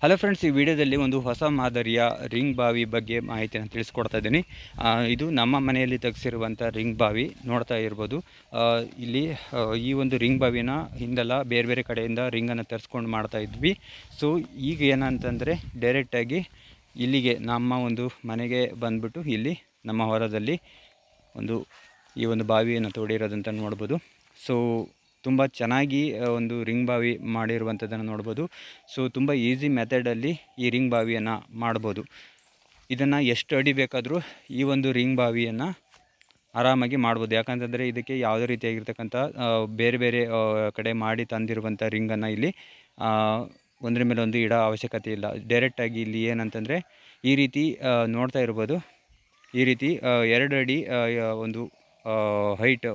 Hello friends ಈ ವಿಡಿಯೋದಲ್ಲಿ ಒಂದು ಹೊಸ ಮಾದರಿಯ ರಿಂಗ್ ಬಾವಿ ಬಗ್ಗೆ ಮಾಹಿತಿಯನ್ನು ತಿಳಿಸ್ಕೊಡ್ತಾ ಇದ್ದೀನಿ. ಇದು ನಮ್ಮ ಮನೆಯಲ್ಲಿ ತೆಗೆಸಿರುವಂಥ ರಿಂಗ್ ಬಾವಿ ನೋಡ್ತಾ ಇರ್ಬೋದು. ಇಲ್ಲಿ ಈ ಒಂದು ರಿಂಗ್ ಬಾವಿನ ಹಿಂದೆಲ್ಲ ಬೇರೆ ಬೇರೆ ಕಡೆಯಿಂದ ರಿಂಗನ್ನು ತರಿಸ್ಕೊಂಡು ಮಾಡ್ತಾ ಇದ್ವಿ. ಸೊ ಈಗ ಏನಂತಂದರೆ ಡೈರೆಕ್ಟಾಗಿ ಇಲ್ಲಿಗೆ ನಮ್ಮ ಒಂದು ಮನೆಗೆ ಬಂದ್ಬಿಟ್ಟು ಇಲ್ಲಿ ನಮ್ಮ ಹೊರದಲ್ಲಿ ಒಂದು ಈ ಒಂದು ಬಾವಿಯನ್ನು ತೊಡಿರೋದಂತ ನೋಡ್ಬೋದು. ಸೊ ತುಂಬ ಚೆನ್ನಾಗಿ ಒಂದು ರಿಂಗ್ ಬಾವಿ ಮಾಡಿರುವಂಥದ್ದನ್ನು ನೋಡ್ಬೋದು. ಸೊ ತುಂಬ ಈಸಿ ಮೆಥಡಲ್ಲಿ ಈ ರಿಂಗ್ ಬಾವಿಯನ್ನು ಮಾಡ್ಬೋದು. ಇದನ್ನು ಎಷ್ಟು ಅಡಿ ಬೇಕಾದರೂ ಈ ಒಂದು ರಿಂಗ್ ಬಾವಿಯನ್ನು ಆರಾಮಾಗಿ ಮಾಡ್ಬೋದು. ಯಾಕಂತಂದರೆ ಇದಕ್ಕೆ ಯಾವುದೇ ರೀತಿಯಾಗಿರ್ತಕ್ಕಂಥ ಬೇರೆ ಬೇರೆ ಕಡೆ ಮಾಡಿ ತಂದಿರುವಂಥ ರಿಂಗನ್ನು ಇಲ್ಲಿ ಒಂದರ ಮೇಲೆ ಒಂದು ಇಡೋ ಅವಶ್ಯಕತೆ ಇಲ್ಲ. ಡೈರೆಕ್ಟಾಗಿ ಇಲ್ಲಿ ಏನಂತಂದರೆ ಈ ರೀತಿ ನೋಡ್ತಾ ಇರ್ಬೋದು. ಈ ರೀತಿ ಎರಡು ಅಡಿ ಒಂದು ಹೈಟ್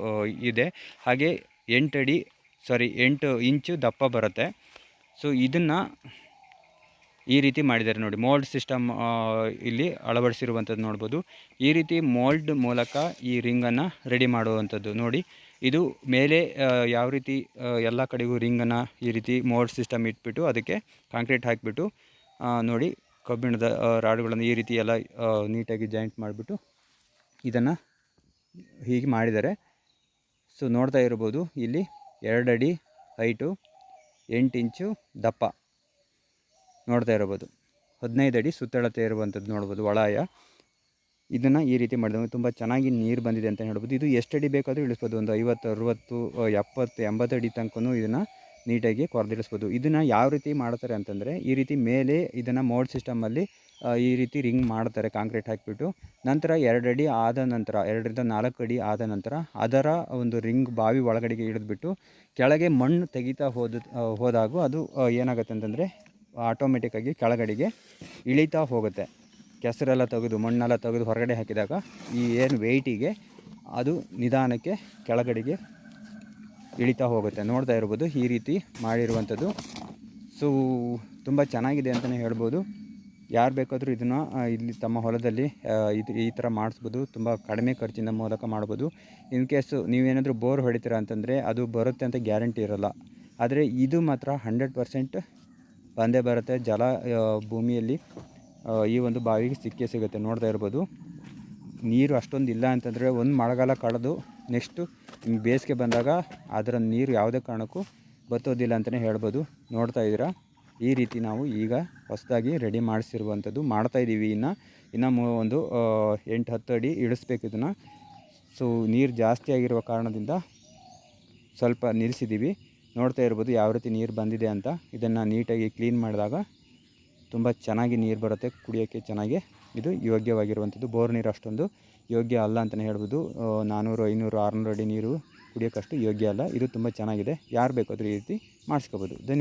ಇದೆ. ಹಾಗೆ ಎಂಟು ಅಡಿ ಸಾರಿ ಎಂಟು ಇಂಚು ದಪ್ಪ ಬರುತ್ತೆ. ಸೊ ಇದನ್ನು ಈ ರೀತಿ ಮಾಡಿದ್ದಾರೆ ನೋಡಿ. ಮೋಲ್ಡ್ ಸಿಸ್ಟಮ್ ಇಲ್ಲಿ ಅಳವಡಿಸಿರುವಂಥದ್ದು ನೋಡ್ಬೋದು. ಈ ರೀತಿ ಮೋಲ್ಡ್ ಮೂಲಕ ಈ ರಿಂಗನ್ನು ರೆಡಿ ಮಾಡುವಂಥದ್ದು ನೋಡಿ. ಇದು ಮೇಲೆ ಯಾವ ರೀತಿ ಎಲ್ಲ ಕಡೆಗೂ ರಿಂಗನ್ನು ಈ ರೀತಿ ಮೋಲ್ಡ್ ಸಿಸ್ಟಮ್ ಇಟ್ಬಿಟ್ಟು ಅದಕ್ಕೆ ಕಾಂಕ್ರೀಟ್ ಹಾಕಿಬಿಟ್ಟು ನೋಡಿ, ಕಬ್ಬಿಣದ ರಾಡುಗಳನ್ನು ಈ ರೀತಿ ಎಲ್ಲ ನೀಟಾಗಿ ಜಾಯಿಂಟ್ ಮಾಡಿಬಿಟ್ಟು ಇದನ್ನು ಹೀಗೆ ಮಾಡಿದ್ದಾರೆ. ಸೊ ನೋಡ್ತಾ ಇರ್ಬೋದು. ಇಲ್ಲಿ ಎರಡು ಅಡಿ ಹೈಟು, ಎಂಟು ಇಂಚು ದಪ್ಪ. ನೋಡ್ತಾ ಇರ್ಬೋದು. ಹದಿನೈದು ಅಡಿ ಸುತ್ತಳತೆ ಇರುವಂಥದ್ದು ನೋಡ್ಬೋದು, ಒಳಾಯ. ಇದನ್ನು ಈ ರೀತಿ ಮಾಡಿದ್ವಿ ತುಂಬ ಚೆನ್ನಾಗಿ ನೀರು ಬಂದಿದೆ ಅಂತ ಹೇಳ್ಬೋದು. ಇದು ಎಷ್ಟು ಅಡಿ ಬೇಕಾದರೂ ಇಳಿಸ್ಬೋದು. ಒಂದು ಐವತ್ತು, ಅರುವತ್ತು, ಎಪ್ಪತ್ತು, ಎಂಬತ್ತು ಅಡಿ ತನಕನೂ ಇದನ್ನು ನೀಟಾಗಿ ಕೊರೆದಿಡಿಸ್ಬೋದು ಇದನ್ನು ಯಾವ ರೀತಿ ಮಾಡ್ತಾರೆ ಅಂತಂದರೆ, ಈ ರೀತಿ ಮೇಲೆ ಇದನ್ನು ಮೋಡ್ ಸಿಸ್ಟಮಲ್ಲಿ ಈ ರೀತಿ ರಿಂಗ್ ಮಾಡ್ತಾರೆ, ಕಾಂಕ್ರೀಟ್ ಹಾಕಿಬಿಟ್ಟು. ನಂತರ ಎರಡು ಅಡಿ ಆದ ನಂತರ, ಎರಡರಿಂದ ನಾಲ್ಕು ಅಡಿ ಆದ ನಂತರ, ಅದರ ಒಂದು ರಿಂಗ್ ಬಾವಿ ಒಳಗಡೆಗೆ ಇಳಿದ್ಬಿಟ್ಟು ಕೆಳಗೆ ಮಣ್ಣು ತೆಗಿತಾ ಹೋದ ಹೋದಾಗೂ ಅದು ಏನಾಗುತ್ತೆ ಅಂತಂದರೆ ಆಟೋಮೆಟಿಕ್ಕಾಗಿ ಕೆಳಗಡೆಗೆ ಇಳಿತಾ ಹೋಗುತ್ತೆ. ಕೆಸರೆಲ್ಲ ತೆಗೆದು, ಮಣ್ಣೆಲ್ಲ ತೆಗೆದು ಹೊರಗಡೆ ಹಾಕಿದಾಗ, ಈ ಏನು ವೆಯ್ಟಿಗೆ ಅದು ನಿಧಾನಕ್ಕೆ ಕೆಳಗಡೆಗೆ ಇಳಿತಾ ಹೋಗುತ್ತೆ. ನೋಡ್ತಾ ಇರ್ಬೋದು, ಈ ರೀತಿ ಮಾಡಿರುವಂಥದ್ದು. ಸೊ ತುಂಬ ಚೆನ್ನಾಗಿದೆ ಅಂತಲೇ ಹೇಳ್ಬೋದು. ಯಾರು ಬೇಕಾದರೂ ಇದನ್ನು ಇಲ್ಲಿ ತಮ್ಮ ಹೊಲದಲ್ಲಿ ಇದು, ಈ ಥರ ಮಾಡಿಸ್ಬೋದು. ತುಂಬ ಕಡಿಮೆ ಖರ್ಚಿನ ಮೂಲಕ ಮಾಡ್ಬೋದು. ಇನ್ ಕೇಸು ನೀವೇನಾದರೂ ಬೋರ್ ಹೊಡಿತೀರ ಅಂತಂದರೆ, ಅದು ಬರುತ್ತೆ ಅಂತ ಗ್ಯಾರಂಟಿ ಇರೋಲ್ಲ. ಆದರೆ ಇದು ಮಾತ್ರ ಹಂಡ್ರೆಡ್ ಪರ್ಸೆಂಟ್ ಬಂದೇ ಬರುತ್ತೆ. ಜಲ ಭೂಮಿಯಲ್ಲಿ ಈ ಒಂದು ಬಾವಿಗೆ ಸಿಕ್ಕೇ ಸಿಗುತ್ತೆ. ನೋಡ್ತಾ ಇರ್ಬೋದು. ನೀರು ಅಷ್ಟೊಂದು ಇಲ್ಲ ಅಂತಂದರೆ ಒಂದು ಮಳೆಗಾಲ ಕಳೆದು ನೆಕ್ಸ್ಟು ಬೇಸಿಗೆ ಬಂದಾಗ ಅದರ ನೀರು ಯಾವುದೇ ಕಾರಣಕ್ಕೂ ಬತ್ತೋದಿಲ್ಲ ಅಂತಲೇ ಹೇಳ್ಬೋದು. ನೋಡ್ತಾ ಇದ್ದೀರಾ? ಈ ರೀತಿ ನಾವು ಈಗ ಹೊಸದಾಗಿ ರೆಡಿ ಮಾಡಿಸಿರುವಂಥದ್ದು ಮಾಡ್ತಾ ಇದ್ದೀವಿ. ಇನ್ನು ಇನ್ನು ಒಂದು ಎಂಟು, ಹತ್ತು ಅಡಿ ಇಳಿಸ್ಬೇಕು ಇದನ್ನು. ಸೊ ನೀರು ಜಾಸ್ತಿ ಆಗಿರುವ ಕಾರಣದಿಂದ ಸ್ವಲ್ಪ ನಿಲ್ಲಿಸಿದ್ದೀವಿ. ನೋಡ್ತಾ ಇರ್ಬೋದು ಯಾವ ರೀತಿ ನೀರು ಬಂದಿದೆ ಅಂತ. ಇದನ್ನು ನೀಟಾಗಿ ಕ್ಲೀನ್ ಮಾಡಿದಾಗ ತುಂಬ ಚೆನ್ನಾಗಿ ನೀರು ಬರುತ್ತೆ, ಕುಡಿಯೋಕ್ಕೆ ಚೆನ್ನಾಗಿ. ಇದು ಯೋಗ್ಯವಾಗಿರುವಂಥದ್ದು. ಬೋರ್ ನೀರು ಅಷ್ಟೊಂದು ಯೋಗ್ಯ ಅಲ್ಲ ಅಂತಲೇ ಹೇಳ್ಬೋದು. ನಾನ್ನೂರು ಐನೂರು, ಆರುನೂರು ಅಡಿ ನೀರು ಕುಡಿಯೋಕ್ಕಷ್ಟು ಯೋಗ್ಯ ಅಲ್ಲ. ಇದು ತುಂಬ ಚೆನ್ನಾಗಿದೆ. ಯಾರು ಬೇಕಾದರೂ ಈ ರೀತಿ ಮಾಡಿಸ್ಕೋಬೋದು. ಧನ್ಯ